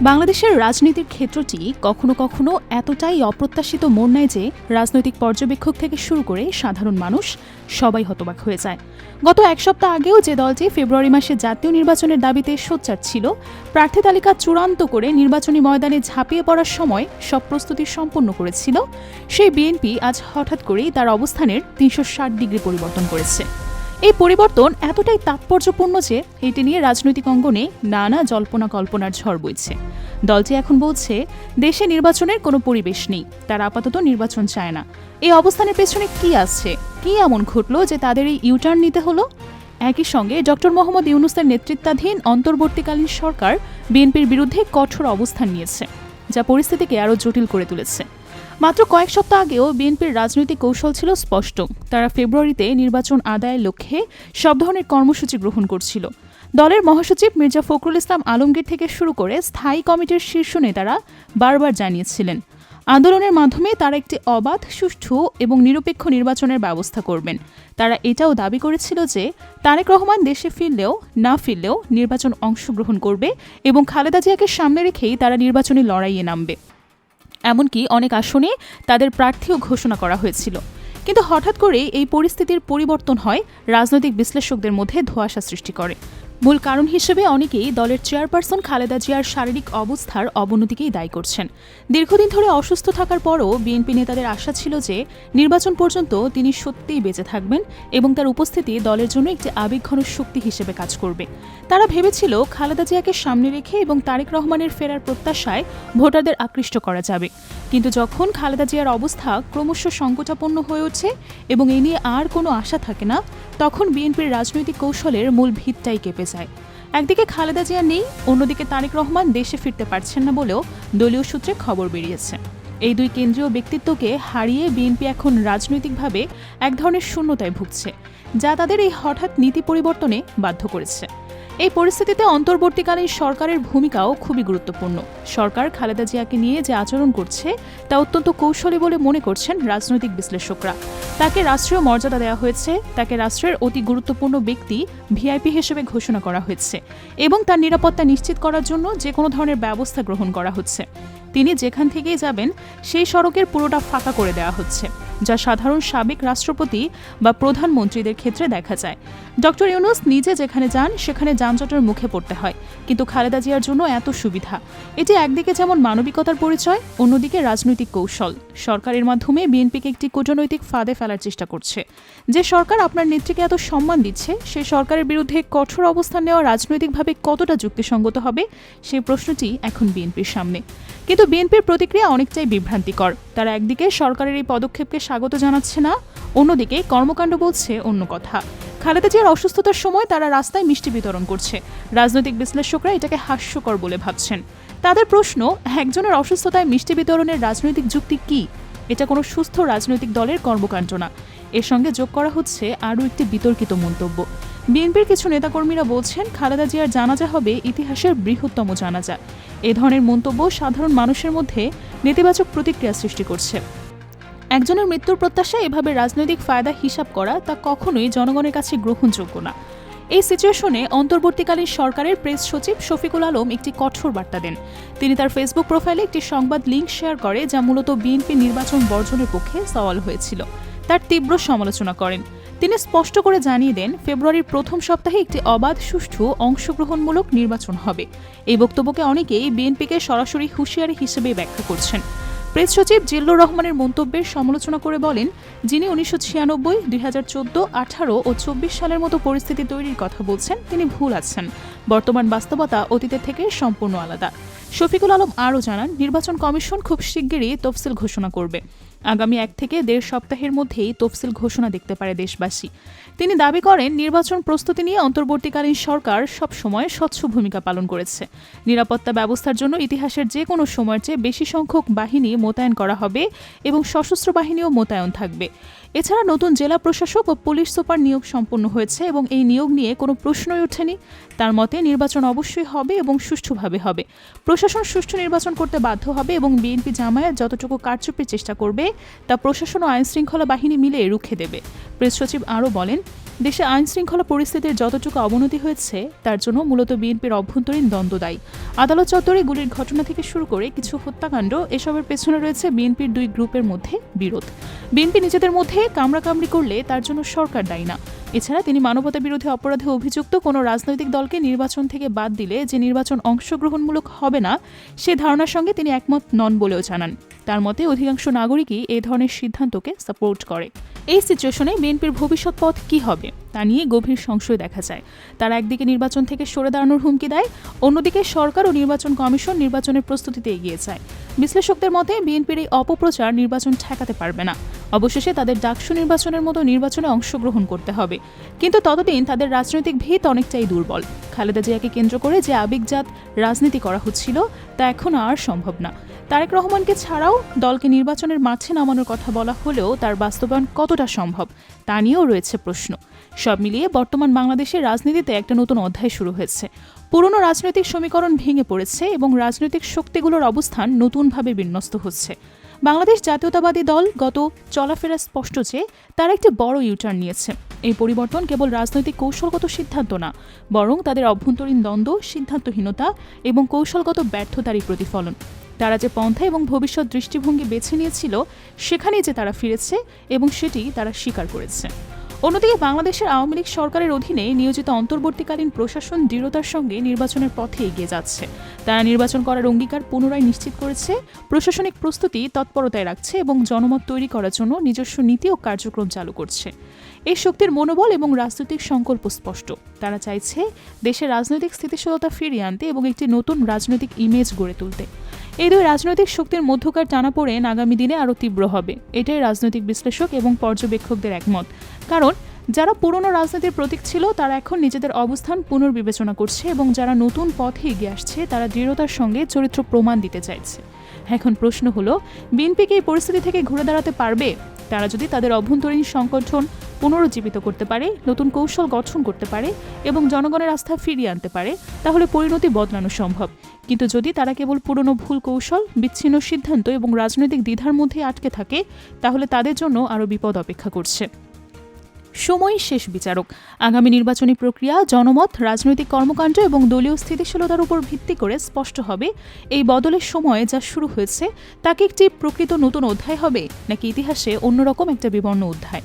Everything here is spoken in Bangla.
বাংলাদেশের রাজনীতির ক্ষেত্রটি কখনো কখনো এতটাই অপ্রত্যাশিত মোড় নেয় যে রাজনৈতিক পর্যবেক্ষক থেকে শুরু করে সাধারণ মানুষ সবাই হতবাক হয়ে যায়। গত এক সপ্তাহ আগেও যে দলটি ফেব্রুয়ারি মাসে জাতীয় নির্বাচনের দাবিতে সোচ্চার ছিল, প্রার্থী তালিকা চূড়ান্ত করে নির্বাচনী ময়দানে ঝাঁপিয়ে পড়ার সময় সব প্রস্তুতি সম্পন্ন করেছিল। সেই বিএনপি আজ হঠাৎ করেই তার অবস্থানের তিনশো ষাট ডিগ্রি পরিবর্তন করেছে। এই পরিবর্তন এতটাই তাৎপর্যপূর্ণ যে এটি নিয়ে রাজনৈতিক অঙ্গনে নানা জল্পনা কল্পনার ঝড় বইছে। দলটি এখন বলছে, দেশে নির্বাচনের কোনো পরিবেশ নেই, তারা আপাতত নির্বাচন চায় না। এই অবস্থানের পেছনে কি আসছে? কি এমন ঘটলো যে তাদের এই ইউটার্ন নিতে হলো? একই সঙ্গে ডক্টর মোহাম্মদ ইউনুসের নেতৃত্বাধীন অন্তর্বর্তীকালীন সরকার বিএনপির বিরুদ্ধে কঠোর অবস্থান নিয়েছে, যা পরিস্থিতিকে আরও জটিল করে তুলেছে। মাত্র কয়েক সপ্তাহ আগেও বিএনপির রাজনৈতিক কৌশল ছিল স্পষ্ট। তারা ফেব্রুয়ারিতে নির্বাচন আদায়ের লক্ষ্যে সব ধরনের কর্মসূচি গ্রহণ করছিল। দলের মহাসচিব মির্জা ফখরুল ইসলাম আলমগীর থেকে শুরু করে স্থায়ী কমিটির শীর্ষ নেতারা বারবার জানিয়েছিলেন, আন্দোলনের মাধ্যমে তারা একটি অবাধ, সুষ্ঠু এবং নিরপেক্ষ নির্বাচনের ব্যবস্থা করবেন। তারা এটাও দাবি করেছিল যে তারেক রহমান দেশে ফিরলেও, না ফিরলেও নির্বাচন অংশগ্রহণ করবে এবং খালেদা জিয়াকে সামনে রেখেই তারা নির্বাচনী লড়াইয়ে নামবে। এমনকি অনেক আসনে তাদের প্রার্থীও ঘোষণা করা হয়েছিল। কিন্তু হঠাৎ করে এই পরিস্থিতির পরিবর্তন হয় রাজনৈতিক বিশ্লেষকদের মধ্যে ধোঁয়াশা সৃষ্টি করে। মূল কারণ হিসেবে অনেকেই দলের চেয়ারপারসন খালেদা জিয়ার শারীরিক অবস্থার অবনতিকেই দায়ী করছেন। দীর্ঘদিন ধরে অসুস্থ থাকার পরও বিএনপি নেতাদের আশা ছিল যে নির্বাচন পর্যন্ত তিনি সত্যিই বেঁচে থাকবেন এবং তার উপস্থিতি দলের জন্য একটি আবেগঘন শক্তি হিসেবে কাজ করবে। তারা ভেবেছিল খালেদা জিয়াকে সামনে রেখে এবং তারেক রহমানের ফেরার প্রত্যাশায় ভোটারদের আকৃষ্ট করা যাবে। কিন্তু যখন খালেদা জিয়ার অবস্থা ক্রমশ সংকটাপন্ন হয়ে ওঠে এবং এ নিয়ে আর কোনো আশা থাকে না, তখন বিএনপির রাজনৈতিক কৌশলের মূল ভিতটাই কেঁপে যায়। একদিকে খালেদা জিয়া নেই, অন্যদিকে তারেক রহমান দেশে ফিরতে পারছেন না বলেও দলীয় সূত্রে খবর বেরিয়েছে। এই দুই কেন্দ্রীয় ব্যক্তিত্বকে হারিয়ে বিএনপি এখন রাজনৈতিকভাবে এক ধরনের শূন্যতায় ভুগছে, যা তাদের এই হঠাৎ নীতি পরিবর্তনে বাধ্য করেছে। এই পরিস্থিতিতে অন্তর্বর্তীকালীন সরকারের ভূমিকাও খুবই গুরুত্বপূর্ণ। সরকার খালেদা জিয়াকে নিয়ে যে আচরণ করছে, তা অত্যন্ত কৌশলী বলে মনে করছেন রাজনৈতিক বিশ্লেষকরা। তাকে রাষ্ট্রীয় মর্যাদা দেওয়া হয়েছে, তাকে রাষ্ট্রের অতি গুরুত্বপূর্ণ ব্যক্তি, ভিআইপি হিসেবে ঘোষণা করা হয়েছে এবং তার নিরাপত্তা নিশ্চিত করার জন্য যে কোনো ধরনের ব্যবস্থা গ্রহণ করা হচ্ছে। তিনি যেখান থেকেই যাবেন, সেই সড়কের পুরোটা ফাঁকা করে দেওয়া হচ্ছে। যা সাধারণ সাবেক রাষ্ট্রপতি বা প্রধানমন্ত্রীদের ক্ষেত্রে দেখা যায়। ডক্টর ইউনুস নিজে যেখানে যান, সেখানে যানজটের মুখে পড়তে হয়। কিন্তু খালেদা জিয়ার জন্য এত সুবিধা। এটি একদিকে যেমন মানবিকতার পরিচয়, অন্যদিকে রাজনৈতিক কৌশল। সরকারের মাধ্যমে বিএনপিকে একটি কূটনৈতিক ফাঁদে ফেলার চেষ্টা করছে। যে সরকার আপনার নেত্রীকে এত সম্মান দিচ্ছে সেই সরকারের বিরুদ্ধে কঠোর অবস্থান নেওয়া রাজনৈতিকভাবে কতটা যুক্তিসঙ্গত হবে সেই প্রশ্নটি এখন বিএনপির সামনে। কিন্তু বিএনপির প্রতিক্রিয়া অনেকটাই বিভ্রান্তিকর। তারা একদিকে সরকারের এই পদক্ষেপকে স্বাগত জানাচ্ছে না, অন্যদিকে কর্মকাণ্ড বলছে অন্য কথা। খালেদা জিয়ার অসুস্থতার সময় তারা রাস্তায় মিষ্টি বিতরণ করছে। রাজনৈতিক বিশ্লেষকরা এটাকে হাস্যকর বলে ভাবছেন। তাদের প্রশ্ন, একজনের অসুস্থতায় মিষ্টি বিতরণের রাজনৈতিক যুক্তি কি? এটা কোনো সুস্থ রাজনৈতিক দলের কর্মকাণ্ড না। এর সঙ্গে যোগ করা হচ্ছে আরও একটি বিতর্কিত মন্তব্য। বিএনপির কিছু নেতাকর্মীরা বলছেন, খালেদা জিয়ার জানাজা হবে ইতিহাসের বৃহত্তম জানাজা। এ ধরনের মন্তব্য সাধারণ মানুষের মধ্যে নেতিবাচক প্রতিক্রিয়া সৃষ্টি করছে। একজনের মৃত্যুর প্রত্যাশা এভাবে রাজনৈতিক ফায়দা হিসাব করা তা কখনোই জনগণের কাছে গ্রহণযোগ্য না। এই সিচুয়েশনে অন্তর্বর্তীকালীন সরকারের প্রেস সচিব শফিকুল আলম একটি কঠোর বার্তা দেন। তিনি তার ফেসবুক প্রোফাইলে একটি সংবাদ লিঙ্ক শেয়ার করে, যা মূলত বিএনপি নির্বাচন বর্জনের পক্ষে সওয়াল হয়েছিল। তার তীব্র সমালোচনা করেন। তিনি স্পষ্ট করে জানিয়ে দেন, ফেব্রুয়ারির প্রথম সপ্তাহে একটি অবাধ, সুষ্ঠু, অংশগ্রহণমূলক নির্বাচন হবে। এই বক্তব্যকে অনেকেই বিএনপিকে সরাসরি হুঁশিয়ারি হিসেবে ব্যাখ্যা করছেন। প্রেস সচিব জিল্লুর রহমানের মন্তব্যের সমালোচনা করে বলেন, যিনি উনিশশো ছিয়ানব্বই, দুই হাজার চোদ্দ, আঠারো ও চব্বিশ সালের মতো পরিস্থিতি তৈরির কথা বলছেন, তিনি ভুল আছেন। বর্তমান বাস্তবতা অতীতের থেকে সম্পূর্ণ আলাদা। শফিকুল আলম আরও জানান, নির্বাচন কমিশন খুব শিগগিরই তফসিল ঘোষণা করবে। আগামী এক থেকে দেড় সপ্তাহের মধ্যেই তফসিল ঘোষণা দেখতে পারে দেশবাসী। তিনি দাবি করেন, নির্বাচন প্রস্তুতি নিয়ে অন্তর্বর্তীকালীন সরকার সব সময় স্বচ্ছ ভূমিকা পালন করেছে। নিরাপত্তা ব্যবস্থার জন্য ইতিহাসের যে কোনো সময়ের চেয়ে বেশি সংখ্যক বাহিনী মোতায়েন করা হবে এবং সশস্ত্র বাহিনীও মোতায়েন থাকবে। এছাড়া নতুন জেলা প্রশাসক ও পুলিশ সুপার নিয়োগ সম্পন্ন হয়েছে এবং এই নিয়োগ নিয়ে কোনো প্রশ্নই ওঠেনি। তার মতে, নির্বাচন অবশ্যই হবে এবং সুষ্ঠুভাবে হবে। প্রশাসন সুষ্ঠু নির্বাচন করতে বাধ্য হবে এবং বিএনপি জামায়াত যতটুকু কারচুপির চেষ্টা করবে, তা প্রশাসন ও আইনশৃঙ্খলা বাহিনী মিলে রুখে দেবে। প্রেস সচিব আরও বলেন দেশে আইন শৃঙ্খলা পরিস্থিতির যতটুকু অবনতি হয়েছে, তার জন্য মূলত বিএনপির অভ্যন্তরীণ দ্বন্দ্ব দায়ী। আদালত চত্বরে গুলির ঘটনা থেকে শুরু করে কিছু হত্যাকাণ্ড, এসবের পেছনে রয়েছে বিএনপির দুই গ্রুপের মধ্যে বিরোধ। বিএনপি নিজেদের মধ্যে কামড়াকামড়ি করলে তার জন্য সরকার দায়ী না। এছাড়া তিনি মানবতা বিরোধী অপরাধে অভিযুক্ত কোনো রাজনৈতিক দলকে নির্বাচন থেকে বাদ দিলে যে নির্বাচন অংশগ্রহণমূলক হবে না, সে ধারণার সঙ্গে তিনি একমত নন বলেও জানান। তার মতে অধিকাংশ নাগরিকই এই ধরনের সিদ্ধান্তকে সাপোর্ট করে। এই সিচুয়েশনে বিএনপির ভবিষ্যৎ পথ কী হবে, তা নিয়ে গভীর সংশয় দেখা যায়। তারা একদিকে নির্বাচন থেকে সরে দাঁড়ানোর হুমকি দেয়, অন্যদিকে সরকার ও নির্বাচন কমিশন নির্বাচনের প্রস্তুতিতে এগিয়ে যায়। বিশ্লেষকদের মতে বিএনপির এই অপপ্রচার নির্বাচন ঠেকাতে পারবে না। অবশেষে তাদের ডাকসু নির্বাচনের মতো নির্বাচনে অংশগ্রহণ করতে হবে। কিন্তু ততদিন তাদের রাজনৈতিক ভিত অনেকটাই দুর্বল। খালেদা জিয়াকে কেন্দ্র করে যে আবেগজাত রাজনীতি করা হচ্ছিল, তা এখন আর সম্ভব না। তারেক রহমানকে ছাড়াও দলকে নির্বাচনের মাঠে নামানোর কথা বলা হলেও তার বাস্তবায়ন কতটা সম্ভব, তা নিয়েও রয়েছে প্রশ্ন। সব মিলিয়ে বর্তমান বাংলাদেশের রাজনীতিতে একটা নতুন অধ্যায় শুরু হয়েছে। পুরনো রাজনৈতিক সমীকরণ ভেঙে পড়েছে এবং রাজনৈতিক শক্তিগুলোর অবস্থান নতুনভাবে বিন্যস্ত হচ্ছে। বাংলাদেশ জাতীয়তাবাদী দল গত চলাফেরা স্পষ্ট যে তারা একটি বড় ইউটার্ন নিয়েছে। এই পরিবর্তন কেবল রাজনৈতিক কৌশলগত সিদ্ধান্ত না, বরং তাদের অভ্যন্তরীণ দ্বন্দ্ব, সিদ্ধান্তহীনতা এবং কৌশলগত ব্যর্থতারই প্রতিফলন। তারা যে পন্থা এবং ভবিষ্যৎ দৃষ্টিভঙ্গি বেছে নিয়েছিল, সেখানেই যে তারা ফিরেছে এবং সেটি তারা স্বীকার করেছে। অন্যদিকে বাংলাদেশের আওয়ামী লীগ সরকারের অধীনে নিয়োজিত অন্তর্বর্তীকালীন প্রশাসন দৃঢ়তার সঙ্গে নির্বাচনের পথে এগিয়ে যাচ্ছে। তারা নির্বাচন করার অঙ্গীকার পুনরায় নিশ্চিত করেছে, প্রশাসনিক প্রস্তুতি তৎপরতায় রাখছে এবং জনমত তৈরি করার জন্য নিজস্ব নীতি ও কার্যক্রম চালু করছে। এই শক্তির মনোবল এবং রাজনৈতিক সংকল্প স্পষ্ট। তারা চাইছে দেশের রাজনৈতিক স্থিতিশীলতা ফিরিয়ে আনতে এবং একটি নতুন রাজনৈতিক ইমেজ গড়ে তুলতে। এই দুই রাজনৈতিক শক্তির মধ্যকার টানাপোড়েন আগামী দিনে আরও তীব্র হবে। এটাই রাজনৈতিক বিশ্লেষক এবং পর্যবেক্ষকদের একমত। কারণ, যারা পুরনো রাজনীতির প্রতীক ছিল, তারা এখন নিজেদের অবস্থান পুনর্বিবেচনা করছে এবং যারা নতুন পথে এগিয়ে আসছে, তারা দৃঢ়তার সঙ্গে চরিত্র প্রমাণ দিতে চাইছে। এখন প্রশ্ন হলো, বিএনপি কি এই পরিস্থিতি থেকে ঘুরে দাঁড়াতে পারবে? তারা যদি তাদের অভ্যন্তরীণ সংগঠন পুনরুজ্জীবিত করতে পারে, নতুন কৌশল গঠন করতে পারে এবং জনগণের আস্থা ফিরিয়ে আনতে পারে, তাহলে পরিণতি বদলানো সম্ভব। কিন্তু যদি তারা কেবল পুরনো ভুল কৌশল, বিচ্ছিন্ন সিদ্ধান্ত এবং রাজনৈতিক দ্বিধার মধ্যে আটকে থাকে, তাহলে তাদের জন্য আরও বিপদ অপেক্ষা করছে। সময় শেষ বিচারক। আগামী নির্বাচনী প্রক্রিয়া, জনমত, রাজনৈতিক কর্মকাণ্ড এবং দলীয় স্থিতিশীলতার উপর ভিত্তি করে স্পষ্ট হবে। এই বদলের সময় যা শুরু হয়েছে, তাকে একটি প্রকৃত নতুন অধ্যায় হবে, নাকি ইতিহাসে অন্যরকম একটা বিবর্ণ অধ্যায়?